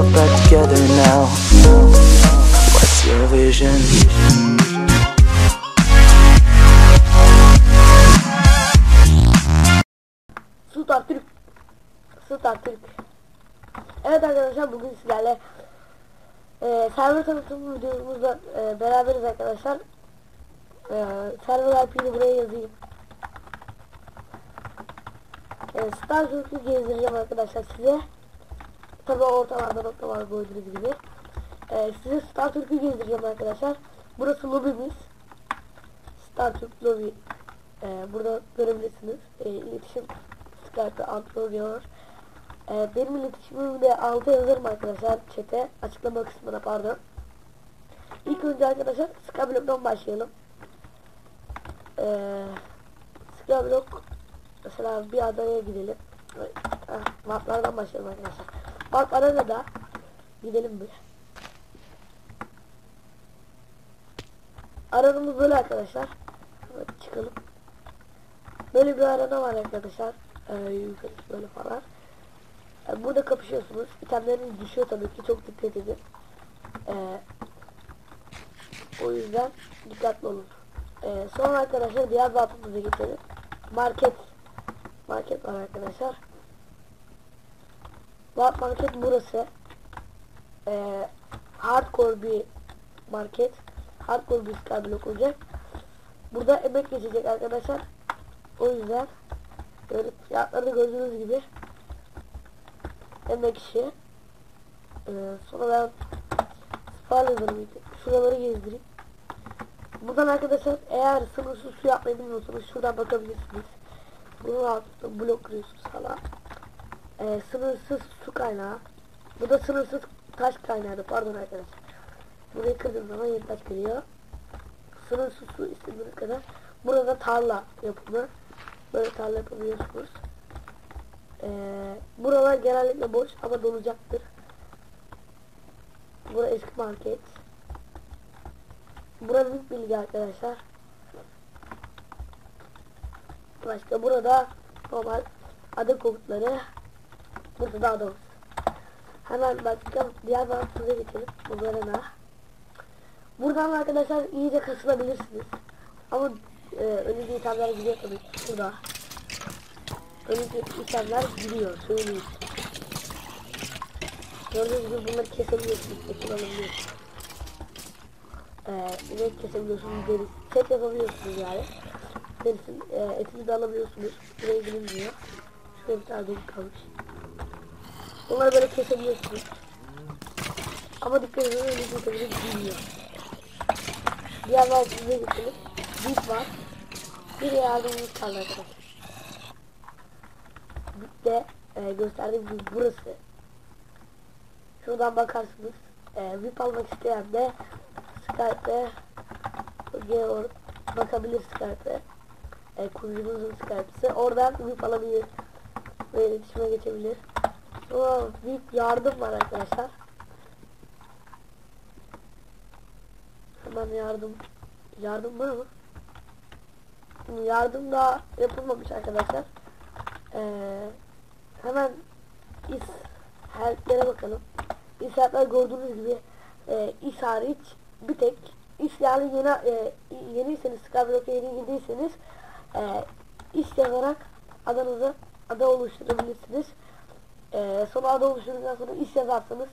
yourself back together now. What's your vision? Sultan Türk. Sultan Türk. Evet arkadaşlar bugün sizlerle e, server tanıtım videomuzda e, beraberiz arkadaşlar. E, server IP'ni buraya yazayım. E, Star Türk'ü gezdireceğim arkadaşlar size. Tabi ortalarda nokta var gördüğünüz gibi. E, size Star Türk'ü gezdireceğim arkadaşlar. Burası lobimiz. Star Türk lobi. E, burada görebilirsiniz. E, iletişim Skype'da antrenör diyor. Ee, benim iletişimimi de alta yazarım arkadaşlar chat'e açıklama kısmına pardon. İlk önce arkadaşlar Skyblock'tan başlayalım. Ee, Skyblock mesela bir adaya gidelim. Heh, maplardan başlayalım arkadaşlar. Map arenada gidelim bir. Aranımız böyle arkadaşlar. Evet, çıkalım. Böyle bir arena var arkadaşlar. Ee, böyle falan. Ee, burada kapışıyorsunuz. İtemleriniz düşüyor tabii ki. Çok dikkat edin. Ee, o yüzden dikkatli olun. Ee, sonra arkadaşlar diğer batımıza geçelim. Market. Market var arkadaşlar. Bat market burası. Ee, hardcore bir market. Hardcore bir skyblock olacak. Burada emek geçecek arkadaşlar. O yüzden böyle fiyatları gördüğünüz gibi emek işi. Ee, sonra ben sparladım. Şuraları gezdireyim. Buradan arkadaşlar eğer sınırsız su yapmayı bilmiyorsanız şuradan bakabilirsiniz. Bunun altında blok kırıyorsunuz falan. Ee, sınırsız su kaynağı. Bu da sınırsız taş kaynağı. Pardon arkadaşlar. Burayı kırdığım zaman yeni taş geliyor. Sınırsız su istediğiniz kadar. Burada tarla yapımı. Böyle tarla yapabiliyorsunuz. Ee, buralar genellikle boş ama dolacaktır. Bura eski market. Bura büyük bilgi arkadaşlar. Başka burada normal adı komutları. Burada da adı Hemen başka diğer bağımsıza geçelim. Bunlara ne? Buradan arkadaşlar iyice kasılabilirsiniz. Ama e, önünde itemler gidiyor tabii. Burada. Önünde itemler gidiyor. Söyleyeyim. Gördüğünüz gibi bunları kesebiliyorsunuz. Kesin alabiliyorsunuz. Ee, inek kesebiliyorsunuz. Deri set yapabiliyorsunuz yani. Derisin e, etini de alabiliyorsunuz. Buraya girilmiyor. Şuraya bir tane kalmış. Bunları böyle kesebiliyorsunuz. Ama dikkat edin önünde itemleri gidiyor. Diğer altımıza geçelim. Bit var. Bir yardımımız kaldı arkadaşlar. Bit'te e, gösterdiğim gibi burası. Şuradan bakarsınız. E, VIP almak isteyen de Skype'e bakabilir Skype'e. E, kurucumuzun Skype'si. Oradan VIP alabilir. Ve iletişime geçebilir. Sonra VIP yardım var arkadaşlar. Hemen yardım. Yardım var mı? Yardım da yapılmamış arkadaşlar. Ee, hemen is helplere bakalım. İs helpler gördüğünüz gibi e, is hariç bir tek is yani yeni e, yeniyseniz Skyblock'a yeni girdiyseniz e, is yazarak adanızı ada oluşturabilirsiniz. E, sonra ada oluşturduktan sonra is yazarsanız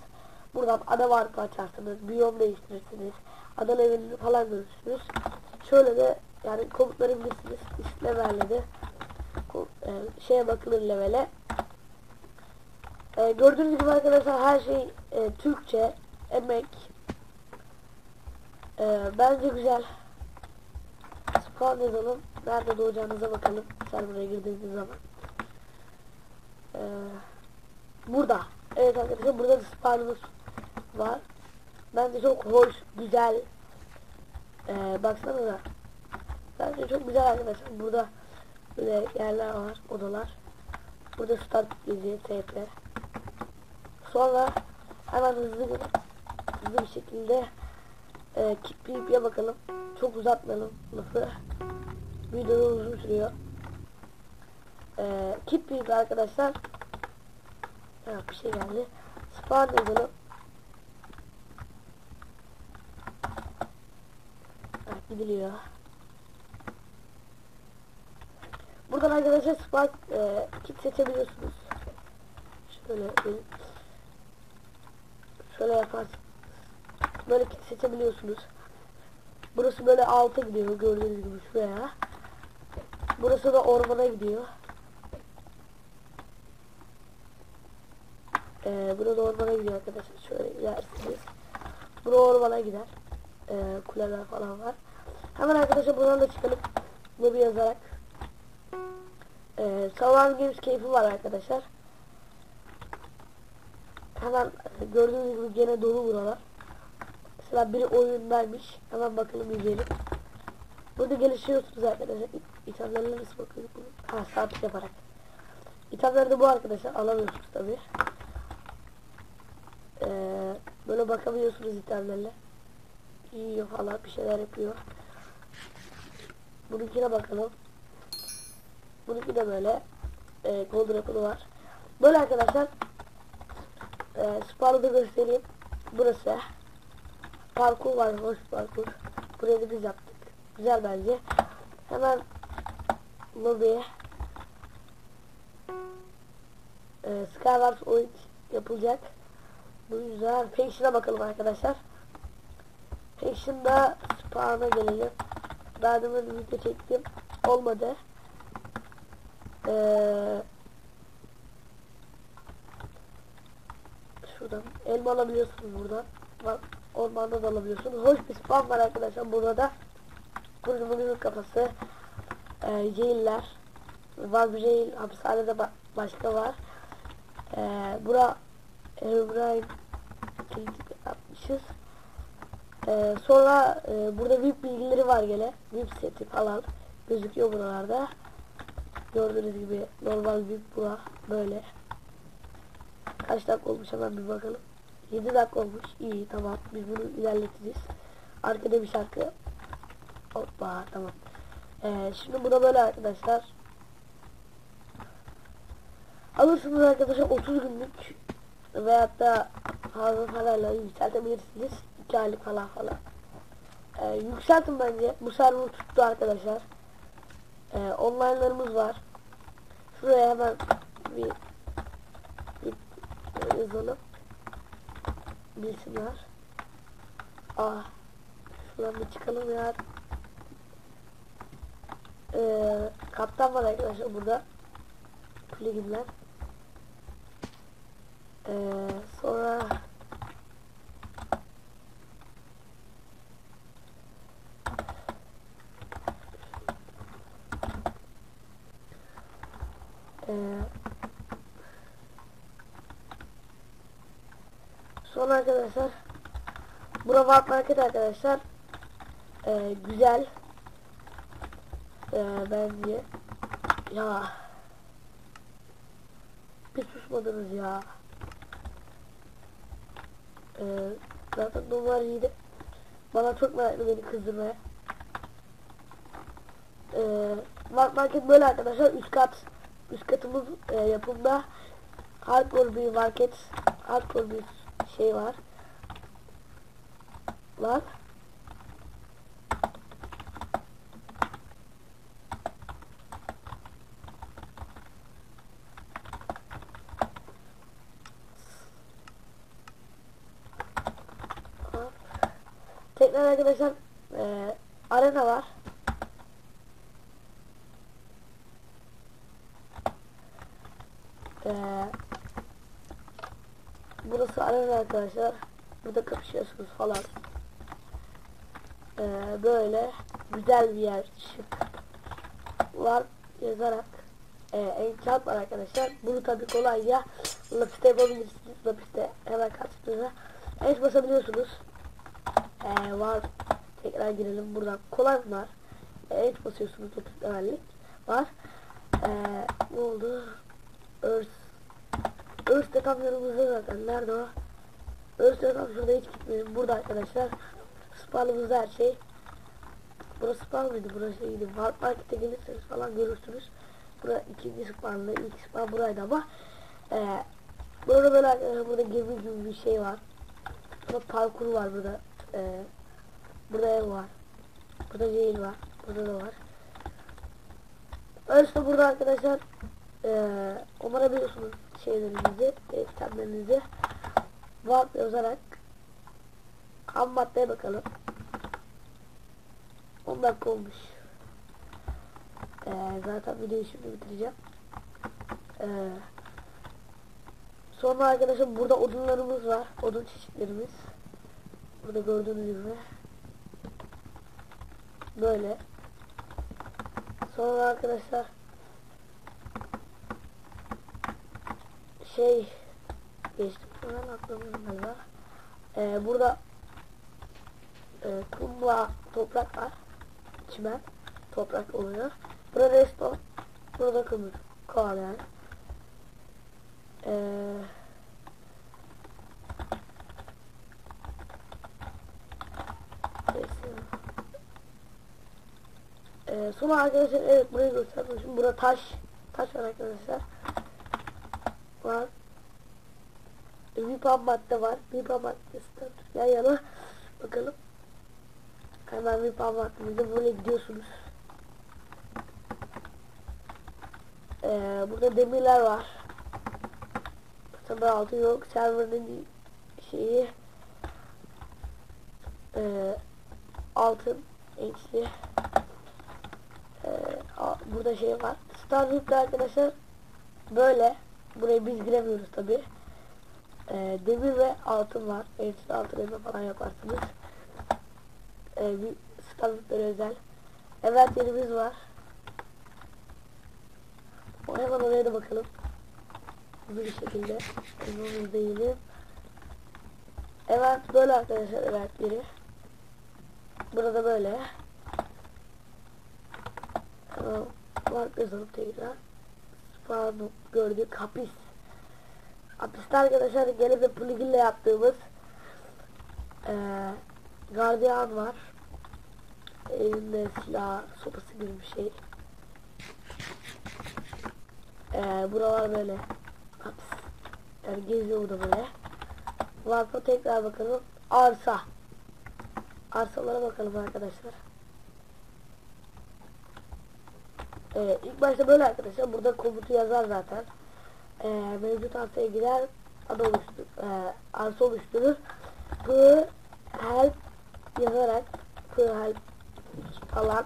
buradan ada varlığı açarsınız, biyom değiştirirsiniz, ada levelini falan görürsünüz. Şöyle de yani komutları bilirsiniz. Üst levelle de e, şeye bakılır levele. E, gördüğünüz gibi arkadaşlar her şey e, Türkçe, emek. E, bence güzel. Spawn yazalım. Nerede doğacağınıza bakalım. Server'a girdiğiniz zaman. E, burada. Evet arkadaşlar burada da spawnımız var. Bence çok hoş, güzel. E, baksana da. Bence çok güzel arkadaşlar. Burada böyle yerler var, odalar. Burada start yazıyor, TP. Sonra hemen hızlı bir, hızlı bir şekilde e, Keep bakalım. Çok uzatmayalım lafı. Video uzun sürüyor. E, Keep arkadaşlar. Ha, bir şey geldi. Spawn uygunu. Ha, gidiliyor. Buradan arkadaşlar spawn e, kit seçebiliyorsunuz. Şöyle şöyle yaparsınız. Böyle kit seçebiliyorsunuz. Burası böyle alta gidiyor gördüğünüz gibi şuraya. Burası da ormana gidiyor. Ee, burada ormana gidiyor arkadaşlar. Şöyle ilersiniz. Bura ormana gider. Ee, kuleler falan var. Hemen arkadaşlar buradan da çıkalım. Lobi yazarak. Ee, Savan Games keyfi var arkadaşlar. Hemen e, gördüğünüz gibi gene dolu buralar. Mesela biri oyundaymış. Hemen bakalım izleyelim. Burada gelişiyorsunuz arkadaşlar. İthamlarına nasıl bakıyoruz? Ha sabit yaparak. İthamları da bu arkadaşlar. Alamıyorsunuz tabi. Böyle bakabiliyorsunuz ithamlarla. Yiyor falan bir şeyler yapıyor. Bununkine bakalım. Bununki de böyle. E, Gold Rapid'i var. Böyle arkadaşlar. E, Sparrow'u göstereyim. Burası. Parkur var. Hoş parkur. Burayı da biz yaptık. Güzel bence. Hemen lobiye e, Skywars oyun yapılacak. Bu yüzden Faction'a bakalım arkadaşlar. Faction'da spawn'a gelelim. Daha demin video çektim. Olmadı. Ee, şuradan elma alabiliyorsunuz buradan. Bak ormanda da alabiliyorsunuz. Hoş bir spam var arkadaşlar burada da. Kurduğumuzun kafası. Ee, jailler. Var jail hapishanede ba- başka var. Ee, bura Herobrine yapmışız. Ee, sonra e, burada VIP bilgileri var gene. VIP seti falan gözüküyor buralarda. Gördüğünüz gibi normal VIP bura böyle. Kaç dakika olmuş hemen bir bakalım. 7 dakika olmuş. İyi tamam. Biz bunu ilerleteceğiz. Arkada bir şarkı. Hoppa tamam. Ee, şimdi buna böyle arkadaşlar. Alırsınız arkadaşlar 30 günlük veyahut da fazla parayla yükseltebilirsiniz. 2 aylık falan falan. Ee, yükseltin bence. Bu server tuttu arkadaşlar. Ee, online'larımız var. Şuraya hemen bir, bir şöyle yazalım. Bilsinler. Ah. Şuradan bir çıkalım ya. Ee, kaptan var arkadaşlar burada. Pluginler. Ee, sonra Ee, arkadaşlar Bura Walk Market arkadaşlar ee, güzel ee, bence ya bir susmadınız ya ee, zaten numara iyiydi bana çok meraklı beni kızdırmaya. Ee, Walk Market böyle arkadaşlar. Üst kat üst katımız e, yapımda. Hardcore bir market hardcore bir şey var. Var Tekrar arkadaşlar e, arena var. E, burası arena arkadaşlar. Burada kapışıyorsunuz falan. E, böyle güzel bir yer. Şık. Var yazarak e, enchant var arkadaşlar. Bunu tabi kolayca lapiste yapabilirsiniz. Lapiste hemen karşınıza. Ench basabiliyorsunuz. Ee, var. Tekrar girelim buradan. Kolay var. Evet basıyorsunuz 30 levellik. Var. Ee, ne oldu? Earth. Earth de tam zaten. Nerede o? Earth de tam şurada hiç gitmeyelim. Burada arkadaşlar. Spawnımızda her şey. Burası spawn mıydı? Burası. Warp Market'e gelirseniz falan görürsünüz. Burası ikinci spawnlı. ilk spawn buraydı ama. Ee, burada böyle arkadaşlar burada gemi gibi bir şey var. Burada parkur var burada. Ee, burada ev var. Burada değil var. Burada da var. Öyleyse burada arkadaşlar eee onlara biliyorsunuz şeylerinizi, itemlerinizi Valp yazarak ham maddeye bakalım. 10 dakika olmuş. Ee, zaten videoyu şimdi bitireceğim. Ee, sonra arkadaşlar burada odunlarımız var. Odun çeşitlerimiz. Burada gördüğünüz gibi. Böyle. Sonra arkadaşlar şey geçtim. Hemen aklımın galiba. Ee, burada e, kumla toprak var. Çimen toprak oluyor. Burada redstone. Burada kömür. Koal yani. Ee, neyse. Ee, sonra arkadaşlar evet burayı göstermişim. Burada taş. Taş var arkadaşlar. Var. Vipa madde var. Vipa maddesi yan yana. Bakalım. Hemen Vipa maddemize böyle gidiyorsunuz. Ee, burada demirler var. Tabi altı yok. Server'ın şeyi ee, altın eksi burada şey var. Starlink'te arkadaşlar böyle buraya biz giremiyoruz tabi. Ee, demir ve altın var. Eksi altın elma falan yaparsınız. Ee, bir Starlink'lere özel. Evet yerimiz var. O hemen oraya da bakalım. Hızlı bir şekilde. Elmamız değilim. Evet böyle arkadaşlar evetleri. Burada böyle. Tamam. Var yazalım tekrar. Spawn gördük. Hapis. Hapiste arkadaşlar gelip de plugin yaptığımız eee gardiyan var. Elinde silah sopası gibi bir şey. Eee buralar böyle hapis. Yani geziyor burada böyle. Varsa tekrar bakalım. Arsa. Arsalara bakalım arkadaşlar. Ee, ilk başta böyle arkadaşlar. Burada komutu yazar zaten. Ee, mevcut arsaya girer. Adı oluşturur. Ee, arsa oluşturur. P help yazarak P help falan.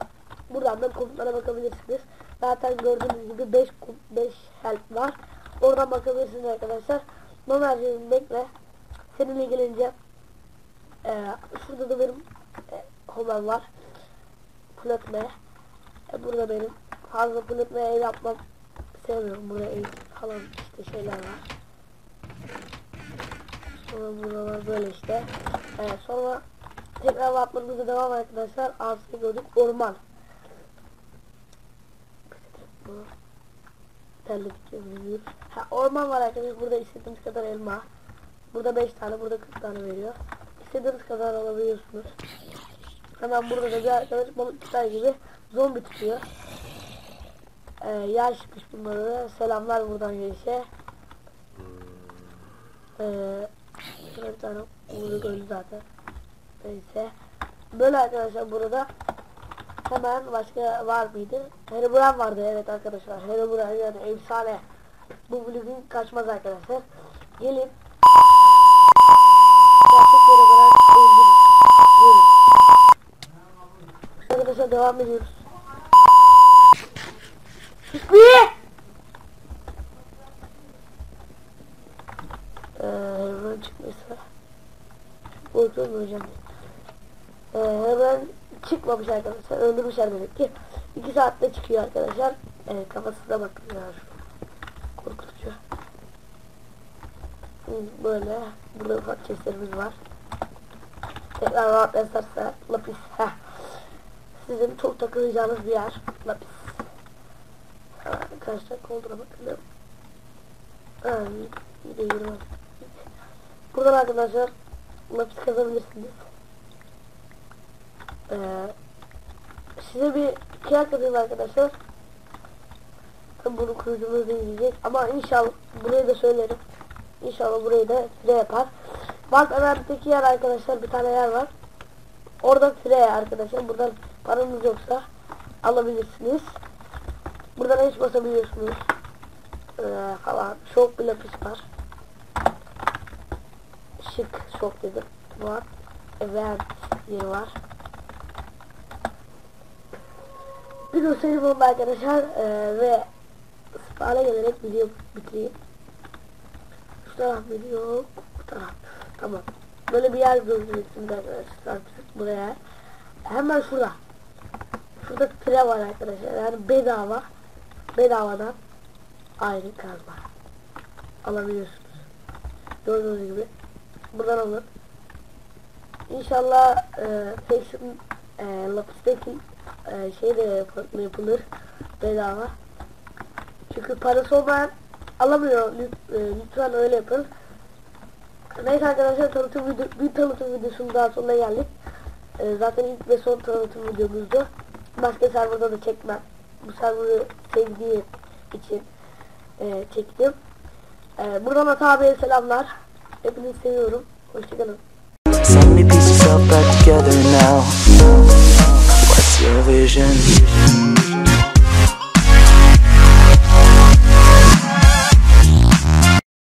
Buradan da komutlara bakabilirsiniz. Zaten gördüğünüz gibi 5 5 help var. Oradan bakabilirsiniz arkadaşlar. Numaracığını bekle. Seninle gelince ee, şurada da benim e, homer var. Plötme. E, burada benim fazla plötme ev yapmam sevmiyorum. Burada falan işte şeyler var. Sonra buralar böyle işte. Evet, sonra tekrar yapmamıza devam arkadaşlar. Arsayı gördük. Orman. Terledik yazıyoruz. Ha, orman var arkadaşlar. Burada istediğimiz kadar elma. Burada 5 tane, burada 40 tane veriyor. İstediğiniz kadar alabiliyorsunuz. Hemen burada da bir arkadaş balık gibi zombi tutuyor. Çıkmış bunlara da. Selamlar buradan gelişe. Ee, bir tane uğurluk öldü zaten. Neyse. Böyle arkadaşlar burada. Hemen başka var mıydı? Herobrine vardı evet arkadaşlar. Herobrine yani efsane. Bu vlogun kaçmaz arkadaşlar. Gelin. Gerçek Herobrine öldürün. Arkadaşlar devam ediyoruz. Be! Ee, hemen çıkmışsa. Korkuyorum hocam. Ee, hemen çıkmamış arkadaşlar. Öldürmüşler demek ki. 2 saatte çıkıyor arkadaşlar. Ee, kafasına bakın ya. Korkutucu. Böyle. Burada ufak chestlerimiz var. Tekrar rahat yazarsa lapis. Heh. Sizin çok takılacağınız bir yer. Lapis. Dakika olduğuna bakalım. Ha, bir de yürü var. Buradan arkadaşlar lapis kazanabilirsiniz. Ee, size bir kıyak yapayım arkadaşlar. Tabi bunu kurucumuz izleyecek ama inşallah burayı da söylerim. İnşallah burayı da fire yapar. Bak Ömer'deki yer arkadaşlar bir tane yer var. Orada fire arkadaşlar. Buradan Paranız yoksa alabilirsiniz. Buradan hiç basabiliyorsunuz. Ee, falan. Şok bir lapis var. Şık şok dedim. Var. Event yeri var. Bir göstereyim oldu arkadaşlar ee, ve spana gelerek video bitireyim. Şu taraf video, bu taraf. Tamam. Böyle bir yer göreceksiniz arkadaşlar buraya. Hemen şurada. Şurada tire var arkadaşlar. Yani bedava. Bedavadan ayrı kazma. Alabiliyorsunuz. Gördüğünüz gibi. Buradan alın. İnşallah e, Fashion e, Lapisteki e, şey de yap- yapılır. Bedava. Çünkü parası olmayan alamıyor. E, Lütfen öyle yapın. Neyse arkadaşlar tanıtım video, bir tanıtım videosunun daha sonuna geldik. Ee, zaten ilk ve son tanıtım videomuzdu. Başka serverda da çekmem. Bu serverı sevdiği için e, çektim. E, buradan Ata abiye selamlar. Hepinizi seviyorum. Hoşçakalın. Back together now. What's your vision?